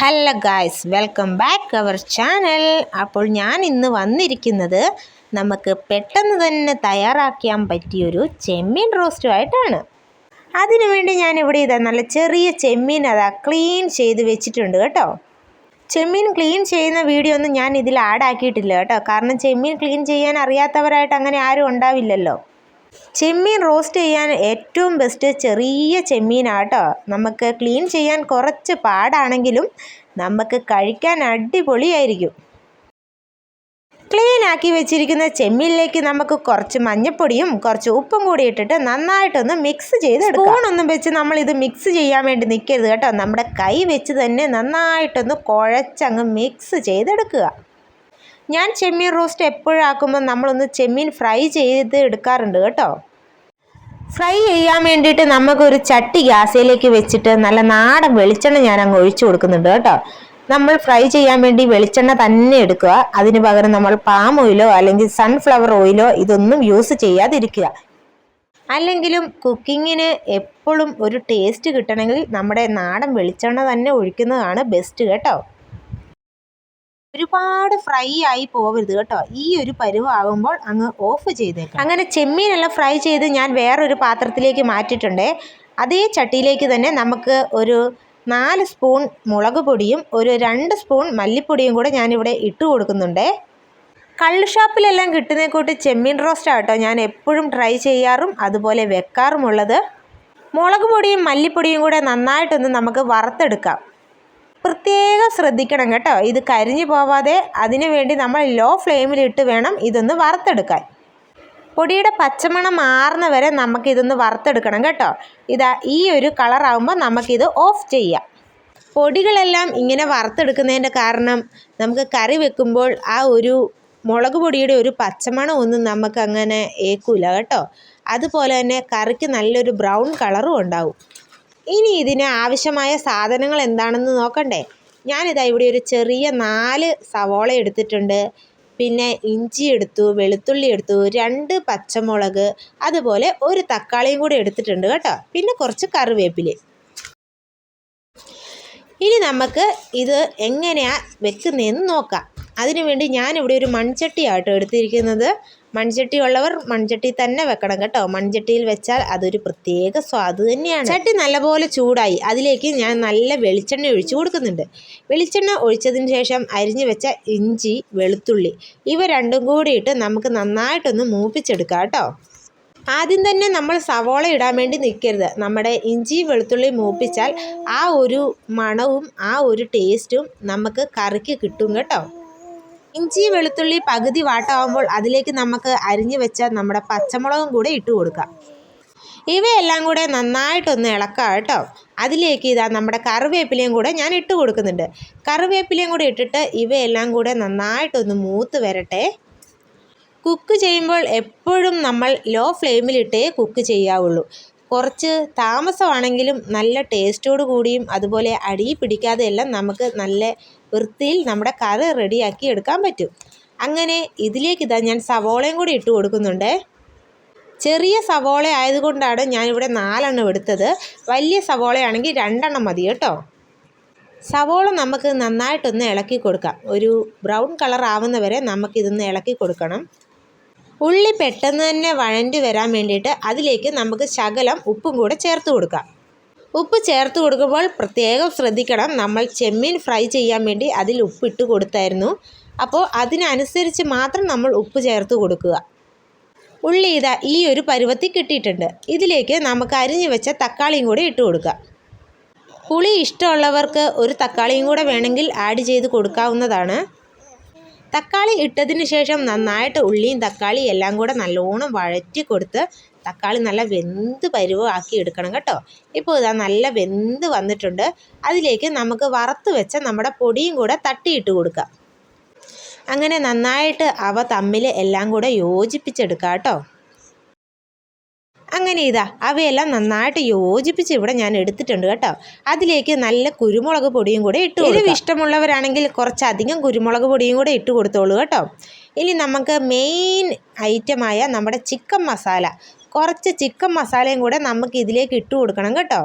Hello guys welcome back our channel അപ്പോൾ ഞാൻ ഇന്ന് വന്നിരിക്കുന്നത് നമുക്ക് പെട്ടെന്ന് തന്നെ തയ്യാറാക്കാൻ പറ്റിയൊരു ചെമ്മീൻ റോസ്റ്റുമായിട്ടാണ് അതിനുവേണ്ടി ഞാൻ ഇവിടെ ഇതാ നല്ല ചെറിയ ചെമ്മീൻ അതാ ക്ലീൻ ചെയ്ത് വെച്ചിട്ടുണ്ട് കേട്ടോ. ചെമ്മീൻ ക്ലീൻ ചെയ്യുന്ന വീഡിയോ ഒന്നും ഞാൻ ഇതിൽ ആഡ് ആക്കിയിട്ടില്ല കേട്ടോ. കാരണം ചെമ്മീൻ ക്ലീൻ ചെയ്യാൻ അറിയാത്തവരായിട്ട് അങ്ങനെ ആരും ഉണ്ടാവില്ലല്ലോ. ചെമ്മീൻ റോസ്റ്റ് ചെയ്യാൻ ഏറ്റവും ബെസ്റ്റ് ചെറിയ ചെമ്മീനാട്ടോ. നമുക്ക് ക്ലീൻ ചെയ്യാൻ കുറച്ച് പാടാണെങ്കിലും നമുക്ക് കഴിക്കാൻ അടിപൊളിയായിരിക്കും. ക്ലീൻ ആക്കി വെച്ചിരിക്കുന്ന ചെമ്മീനിലേക്ക് നമുക്ക് കുറച്ച് മഞ്ഞൾപ്പൊടിയും കുറച്ച് ഉപ്പും കൂടി ഇട്ടിട്ട് നന്നായിട്ടൊന്ന് മിക്സ് ചെയ്ത് സ്പൂണൊന്നും വെച്ച് നമ്മൾ ഇത് മിക്സ് ചെയ്യാൻ വേണ്ടി നിൽക്കരുത് കേട്ടോ. നമ്മുടെ കൈ വെച്ച് തന്നെ നന്നായിട്ടൊന്ന് കുഴച്ചങ്ങ് മിക്സ് ചെയ്തെടുക്കുക. ഞാൻ ചെമ്മീൻ റോസ്റ്റ് എപ്പോഴാക്കുമ്പോൾ നമ്മളൊന്ന് ചെമ്മീൻ ഫ്രൈ ചെയ്ത് എടുക്കാറുണ്ട് കേട്ടോ. ഫ്രൈ ചെയ്യാൻ വേണ്ടിയിട്ട് നമുക്കൊരു ചട്ടി ഗ്യാസിലേക്ക് വെച്ചിട്ട് നല്ല നാടൻ വെളിച്ചെണ്ണ ഞാൻ അങ്ങ് ഒഴിച്ചു കൊടുക്കുന്നുണ്ട് കേട്ടോ. നമ്മൾ ഫ്രൈ ചെയ്യാൻ വേണ്ടി വെളിച്ചെണ്ണ തന്നെ എടുക്കുക. അതിന് പകരം നമ്മൾ പാം ഓയിലോ അല്ലെങ്കിൽ സൺഫ്ലവർ ഓയിലോ ഇതൊന്നും യൂസ് ചെയ്യാതിരിക്കുക. അല്ലെങ്കിലും കുക്കിങ്ങിന് എപ്പോഴും ഒരു ടേസ്റ്റ് കിട്ടണമെങ്കിൽ നമ്മുടെ നാടൻ വെളിച്ചെണ്ണ തന്നെ ഒഴിക്കുന്നതാണ് ബെസ്റ്റ് കേട്ടോ. ഒരുപാട് ഫ്രൈ ആയി പോകരുത് കേട്ടോ. ഈ ഒരു പരുവാകുമ്പോൾ അങ്ങ് ഓഫ് ചെയ്തേക്കാം അങ്ങനെ ചെമ്മീനെല്ലാം ഫ്രൈ ചെയ്ത് ഞാൻ വേറൊരു പാത്രത്തിലേക്ക് മാറ്റിയിട്ടുണ്ട്. അതേ ചട്ടിയിലേക്ക് തന്നെ നമുക്ക് ഒരു നാല് സ്പൂൺ മുളക് പൊടിയും ഒരു രണ്ട് സ്പൂൺ മല്ലിപ്പൊടിയും കൂടെ ഞാനിവിടെ ഇട്ട് കൊടുക്കുന്നുണ്ട്. കള്ള് ഷോപ്പിലെല്ലാം കിട്ടുന്ന കൂട്ട് ചെമ്മീൻ റോസ്റ്റ് ആട്ടോ ഞാൻ എപ്പോഴും ട്രൈ ചെയ്യാറും അതുപോലെ വെക്കാറുമുള്ളത്. മുളക് പൊടിയും മല്ലിപ്പൊടിയും കൂടെ നന്നായിട്ടൊന്ന് നമുക്ക് വറുത്തെടുക്കാം. പ്രത്യേകം ശ്രദ്ധിക്കണം കേട്ടോ. ഇത് കരിഞ്ഞു പോവാതെ അതിനു വേണ്ടി നമ്മൾ ലോ ഫ്ലെയിമിലിട്ട് വേണം ഇതൊന്ന് വറുത്തെടുക്കാൻ. പൊടിയുടെ പച്ചമണം മാറുന്ന വരെ നമുക്കിതൊന്ന് വറുത്തെടുക്കണം കേട്ടോ. ഇതാ ഈ ഒരു കളറാകുമ്പോൾ നമുക്കിത് ഓഫ് ചെയ്യാം. പൊടികളെല്ലാം ഇങ്ങനെ വറുത്തെടുക്കുന്നതിന്റെ കാരണം നമുക്ക് കറി വെക്കുമ്പോൾ ആ ഒരു മുളക് പൊടിയുടെ ഒരു പച്ചമണം ഒന്നും നമുക്ക് അങ്ങനെ ഏക്കൂല കേട്ടോ. അതുപോലെ തന്നെ കറിക്ക് നല്ലൊരു ബ്രൗൺ കളറും ഉണ്ടാവും. ഇനി ഇതിന് ആവശ്യമായ സാധനങ്ങൾ എന്താണെന്ന് നോക്കണ്ടേ? ഞാനിതാ ഇവിടെ ഒരു ചെറിയ നാല് സവോള എടുത്തിട്ടുണ്ട്. പിന്നെ ഇഞ്ചി എടുത്തു വെളുത്തുള്ളി എടുത്തു രണ്ട് പച്ചമുളക് അതുപോലെ ഒരു തക്കാളിയും കൂടി എടുത്തിട്ടുണ്ട് കേട്ടോ. പിന്നെ കുറച്ച് കറിവേപ്പില ഇനി നമുക്ക് ഇത് എങ്ങനെയാണ് വെക്കുന്നതെന്ന് നോക്കാം. അതിനുവേണ്ടി ഞാനിവിടെ ഒരു മൺചട്ടിയാട്ടോ എടുത്തിരിക്കുന്നത്. മൺചട്ടി ഉള്ളവർ മൺചട്ടി തന്നെ വെക്കണം കേട്ടോ. മൺചട്ടിയിൽ വെച്ചാൽ അതൊരു പ്രത്യേക സ്വാദ് തന്നെയാണ്. ചട്ടി നല്ലപോലെ ചൂടായി. അതിലേക്ക് ഞാൻ നല്ല വെളിച്ചെണ്ണ ഒഴിച്ചു കൊടുക്കുന്നുണ്ട്. വെളിച്ചെണ്ണ ഒഴിച്ചതിന് ശേഷം അരിഞ്ഞു വെച്ച ഇഞ്ചി വെളുത്തുള്ളി ഇവ രണ്ടും കൂടി ഇട്ട് നമുക്ക് നന്നായിട്ടൊന്ന് മൂപ്പിച്ചെടുക്കാം കേട്ടോ. ആദ്യം തന്നെ നമ്മൾ സവോള ഇടാൻ വേണ്ടി നിൽക്കരുത്. നമ്മുടെ ഇഞ്ചി വെളുത്തുള്ളി മൂപ്പിച്ചാൽ ആ ഒരു മണവും ആ ഒരു ടേസ്റ്റും നമുക്ക് കറിക്ക് കിട്ടും കേട്ടോ. ഇഞ്ചി വെളുത്തുള്ളി പകുതി വാട്ടാവുമ്പോൾ അതിലേക്ക് നമുക്ക് അരിഞ്ഞു വെച്ച നമ്മുടെ പച്ചമുളകും കൂടെ ഇട്ട് കൊടുക്കാം. ഇവയെല്ലാം കൂടെ നന്നായിട്ടൊന്ന് ഇളക്കാം കേട്ടോ. അതിലേക്ക് ഇതാ നമ്മുടെ കറിവേപ്പിലയും കൂടെ ഞാൻ ഇട്ട് കൊടുക്കുന്നുണ്ട്. കറിവേപ്പിലയും കൂടെ ഇട്ടിട്ട് ഇവയെല്ലാം കൂടെ നന്നായിട്ടൊന്ന് മൂത്ത് വരട്ടെ. കുക്ക് ചെയ്യുമ്പോൾ എപ്പോഴും നമ്മൾ ലോ ഫ്ലെയിമിലിട്ടേ കുക്ക് ചെയ്യാവുള്ളൂ. കുറച്ച് താമസമാണെങ്കിലും നല്ല ടേസ്റ്റോട് കൂടിയും അതുപോലെ അടി പിടിക്കാതെ എല്ലാം നമുക്ക് നല്ല വൃത്തിയിൽ നമ്മുടെ കറി റെഡിയാക്കി എടുക്കാൻ പറ്റും. അങ്ങനെ ഇതിലേക്ക് ഇതാ ഞാൻ സവോളയും കൂടി ഇട്ട് കൊടുക്കുന്നുണ്ട്. ചെറിയ സവോള ആയതുകൊണ്ടാണ് ഞാനിവിടെ നാലെണ്ണം എടുത്തത്. വലിയ സവോളയാണെങ്കിൽ രണ്ടെണ്ണം മതി കേട്ടോ. സവോള നമുക്ക് നന്നായിട്ടൊന്ന് ഇളക്കി കൊടുക്കാം. ഒരു ബ്രൗൺ കളർ ആവുന്ന ആവുന്നവരെ നമുക്കിതൊന്ന് ഇളക്കി കൊടുക്കണം. ഉള്ളി പെട്ടെന്ന് തന്നെ വഴണ്ടി വരാൻ വേണ്ടിയിട്ട് അതിലേക്ക് നമുക്ക് ശകലം ഉപ്പും കൂടെ ചേർത്ത് കൊടുക്കാം. ഉപ്പ് ചേർത്ത് കൊടുക്കുമ്പോൾ പ്രത്യേകം ശ്രദ്ധിക്കണം. നമ്മൾ ചെമ്മീൻ ഫ്രൈ ചെയ്യാൻ വേണ്ടി അതിൽ ഉപ്പ് ഇട്ട് കൊടുത്തായിരുന്നു. അപ്പോൾ അതിനനുസരിച്ച് മാത്രം നമ്മൾ ഉപ്പ് ചേർത്ത് കൊടുക്കുക. ഉള്ളി ഇതാ ഈ ഒരു പരുവത്തി കിട്ടിയിട്ടുണ്ട്. ഇതിലേക്ക് നമുക്ക് അരിഞ്ഞു വെച്ച തക്കാളിയും കൂടി ഇട്ട് കൊടുക്കുക പുളി ഇഷ്ടമുള്ളവർക്ക് ഒരു തക്കാളിയും കൂടെ വേണമെങ്കിൽ ആഡ് ചെയ്ത് കൊടുക്കാവുന്നതാണ്. തക്കാളി ഇട്ടതിന് ശേഷം നന്നായിട്ട് ഉള്ളിയും തക്കാളിയും എല്ലാം കൂടെ നല്ലോണം വഴറ്റി കൊടുത്ത് തക്കാളി നല്ല വെന്ത് പരുവാക്കി എടുക്കണം കേട്ടോ. ഇപ്പോൾ ഇതാ നല്ല വെന്ത് വന്നിട്ടുണ്ട്. അതിലേക്ക് നമുക്ക് വറുത്ത് വെച്ച നമ്മുടെ പൊടിയും കൂടെ തട്ടിയിട്ട് കൊടുക്കാം. അങ്ങനെ നന്നായിട്ട് അവ തമ്മിൽ എല്ലാം കൂടെ യോജിപ്പിച്ചെടുക്കാം കേട്ടോ. അങ്ങനെ ഇതാ അവയെല്ലാം നന്നായിട്ട് യോജിപ്പിച്ച് ഇവിടെ ഞാൻ എടുത്തിട്ടുണ്ട് കേട്ടോ. അതിലേക്ക് നല്ല കുരുമുളക് പൊടിയും കൂടെ ഇട്ട് എരിവ് ഇഷ്ടമുള്ളവരാണെങ്കിൽ കുറച്ചധികം കുരുമുളക് പൊടിയും കൂടെ ഇട്ട് കൊടുത്തോളൂ കേട്ടോ. ഇനി നമുക്ക് മെയിൻ ഐറ്റമായ നമ്മുടെ ചിക്കൻ മസാല കുറച്ച് ചിക്കൻ മസാലയും കൂടെ നമുക്ക് ഇതിലേക്ക് ഇട്ട് കൊടുക്കണം കേട്ടോ.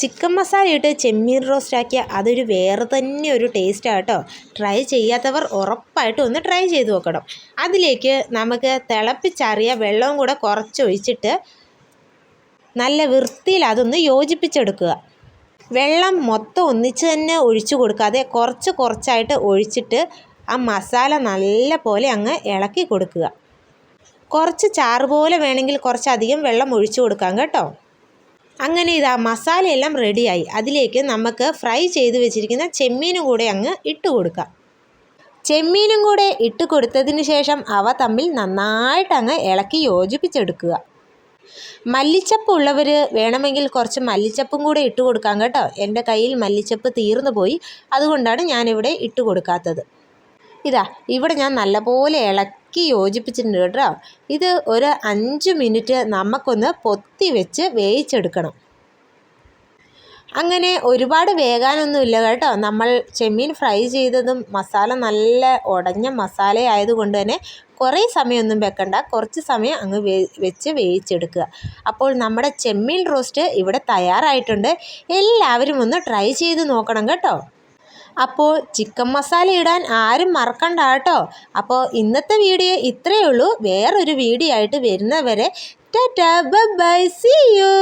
ചിക്കൻ മസാല ഇട്ട് ചെമ്മീൻ റോസ്റ്റ് ആക്കിയ അതൊരു വേറെ തന്നെ ഒരു ടേസ്റ്റാണ് കേട്ടോ. ട്രൈ ചെയ്യാത്തവർ ഉറപ്പായിട്ടും ഒന്ന് ട്രൈ ചെയ്ത് നോക്കണം. അതിലേക്ക് നമുക്ക് തിളപ്പിച്ചറിയ വെള്ളവും കൂടെ കുറച്ച് ഒഴിച്ചിട്ട് നല്ല വൃത്തിയിൽ അതൊന്ന് യോജിപ്പിച്ചെടുക്കുക. വെള്ളം മൊത്തം ഒന്നിച്ച് തന്നെ ഒഴിച്ചു കൊടുക്കാതെ കുറച്ച് കുറച്ചായിട്ട് ഒഴിച്ചിട്ട് ആ മസാല നല്ല പോലെ അങ്ങ് ഇളക്കി കൊടുക്കുക. കുറച്ച് ചാറ് പോലെ വേണമെങ്കിൽ കുറച്ചധികം വെള്ളം ഒഴിച്ചു കൊടുക്കാം കേട്ടോ. അങ്ങനെ ഇതാ മസാലയെല്ലാം റെഡിയായി. അതിലേക്ക് നമുക്ക് ഫ്രൈ ചെയ്ത് വെച്ചിരിക്കുന്ന ചെമ്മീനും കൂടെ അങ്ങ് ഇട്ട് കൊടുക്കാം. ചെമ്മീനും കൂടെ ഇട്ട് കൊടുത്തതിന് ശേഷം അവ തമ്മിൽ നന്നായിട്ട് അങ്ങ് ഇളക്കി യോജിപ്പിച്ചെടുക്കുക. മല്ലിച്ചപ്പ് ഉള്ളവർ വേണമെങ്കിൽ കുറച്ച് മല്ലിച്ചപ്പും കൂടെ ഇട്ട് കൊടുക്കാം കേട്ടോ. എന്റെ കയ്യിൽ മല്ലിച്ചപ്പ് തീർന്നു പോയി. അതുകൊണ്ടാണ് ഞാനിവിടെ ഇട്ട് കൊടുക്കാത്തത്. ഇതാ ഇവിടെ ഞാൻ നല്ലപോലെ ഇളക്കി യോജിപ്പിച്ചിട്ടുണ്ട് കേട്ടോ. ഇത് ഒരു അഞ്ച് മിനിറ്റ് നമുക്കൊന്ന് പൊത്തി വെച്ച് വേവിച്ചെടുക്കണം. അങ്ങനെ ഒരുപാട് വേകാനൊന്നുമില്ല കേട്ടോ. നമ്മൾ ചെമ്മീൻ ഫ്രൈ ചെയ്തതും മസാല നല്ല ഉടഞ്ഞ മസാല ആയതുകൊണ്ട് തന്നെ കുറേ സമയമൊന്നും വെക്കണ്ട. കുറച്ച് സമയം അങ്ങ് വെച്ച് വേവിച്ചെടുക്കുക. അപ്പോൾ നമ്മുടെ ചെമ്മീൻ റോസ്റ്റ് ഇവിടെ തയ്യാറായിട്ടുണ്ട്. എല്ലാവരും ഒന്ന് ട്രൈ ചെയ്ത് നോക്കണം കേട്ടോ. അപ്പോൾ ചിക്കൻ മസാല ഇടാൻ ആരും മറക്കണ്ട കേട്ടോ. അപ്പോൾ ഇന്നത്തെ വീഡിയോ ഇത്രയേ ഉള്ളൂ. വേറൊരു വീഡിയോ ആയിട്ട് വരുന്നവരെ ടാറ്റാ ബൈ സി യു.